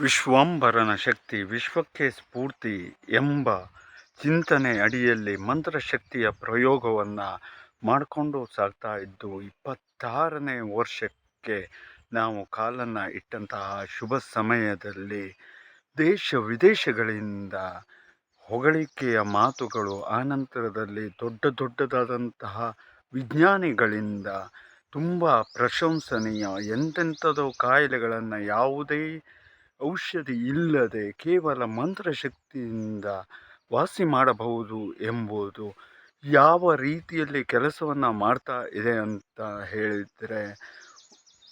ವಿಶ್ವಂಭರನ ಶಕ್ತಿ, ವಿಶ್ವಕ್ಕೆ ಸ್ಫೂರ್ತಿ ಎಂಬ ಚಿಂತನೆ ಅಡಿಯಲ್ಲಿ ಮಂತ್ರಶಕ್ತಿಯ ಪ್ರಯೋಗವನ್ನು ಮಾಡಿಕೊಂಡು ಸಾಗ್ತಾ ಇದ್ದು, ಇಪ್ಪತ್ತಾರನೇ ವರ್ಷಕ್ಕೆ ನಾವು ಕಾಲನ್ನು ಇಟ್ಟಂತಹ ಶುಭ ಸಮಯದಲ್ಲಿ ದೇಶ ವಿದೇಶಗಳಿಂದ ಹೊಗಳಿಕೆಯ ಮಾತುಗಳು, ಆನಂತರದಲ್ಲಿ ದೊಡ್ಡ ದೊಡ್ಡದಾದಂತಹ ವಿಜ್ಞಾನಿಗಳಿಂದ ತುಂಬ ಪ್ರಶಂಸನೀಯ. ಎಂತೆಂಥದೋ ಕಾಯಿಲೆಗಳನ್ನು ಯಾವುದೇ ಔಷಧಿ ಇಲ್ಲದೆ ಕೇವಲ ಮಂತ್ರಶಕ್ತಿಯಿಂದ ವಾಸಿ ಮಾಡಬಹುದು ಎಂಬುದು ಯಾವ ರೀತಿಯಲ್ಲಿ ಕೆಲಸವನ್ನು ಮಾಡ್ತಾ ಇದೆ ಅಂತ ಹೇಳಿದರೆ,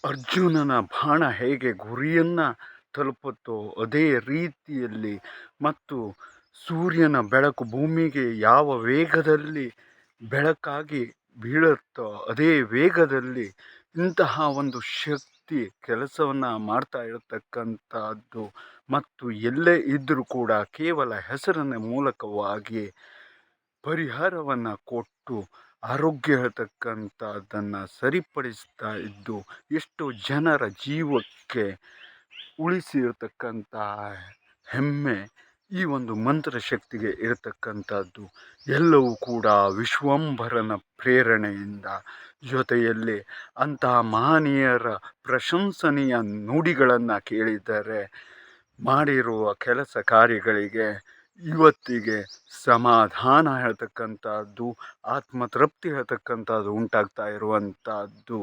ಅರ್ಜುನನ ಬಾಣ ಹೇಗೆ ಗುರಿಯನ್ನು ತಲುಪುತ್ತೋ ಅದೇ ರೀತಿಯಲ್ಲಿ ಮತ್ತು ಸೂರ್ಯನ ಬೆಳಕು ಭೂಮಿಗೆ ಯಾವ ವೇಗದಲ್ಲಿ ಬೆಳಕಾಗಿ ಬೀಳುತ್ತೋ ಅದೇ ವೇಗದಲ್ಲಿ ಇಂತಹ ಒಂದು ಶಕ್ತಿ ಕೆಲಸವನ್ನು ಮಾಡ್ತಾ ಇರತಕ್ಕಂಥದ್ದು ಮತ್ತು ಎಲ್ಲೇ ಇದ್ದರೂ ಕೂಡ ಕೇವಲ ಹೆಸರಿನ ಮೂಲಕವಾಗಿ ಪರಿಹಾರವನ್ನು ಕೊಟ್ಟು ಆರೋಗ್ಯ ಹೇಳ್ತಕ್ಕಂಥದ್ದನ್ನು ಸರಿಪಡಿಸ್ತಾ ಇದ್ದು ಎಷ್ಟು ಜನರ ಜೀವಕ್ಕೆ ಉಳಿಸಿರ್ತಕ್ಕಂಥ ಹೆಮ್ಮೆ ಈ ಒಂದು ಮಂತ್ರ ಶಕ್ತಿಗೆ ಇರತಕ್ಕಂಥದ್ದು ಎಲ್ಲವೂ ಕೂಡ ವಿಶ್ವಂಭರನ ಪ್ರೇರಣೆಯಿಂದ ಜೊತೆಯಲ್ಲಿ ಅಂತಹ ಮಹನೀಯರ ಪ್ರಶಂಸನೀಯ ನುಡಿಗಳನ್ನು ಕೇಳಿದರೆ ಮಾಡಿರುವ ಕೆಲಸ ಕಾರ್ಯಗಳಿಗೆ ಇವತ್ತಿಗೆ ಸಮಾಧಾನ ಹೇಳ್ತಕ್ಕಂಥದ್ದು, ಆತ್ಮತೃಪ್ತಿ ಹೇಳ್ತಕ್ಕಂಥದ್ದು ಉಂಟಾಗ್ತಾ ಇರುವಂಥದ್ದು.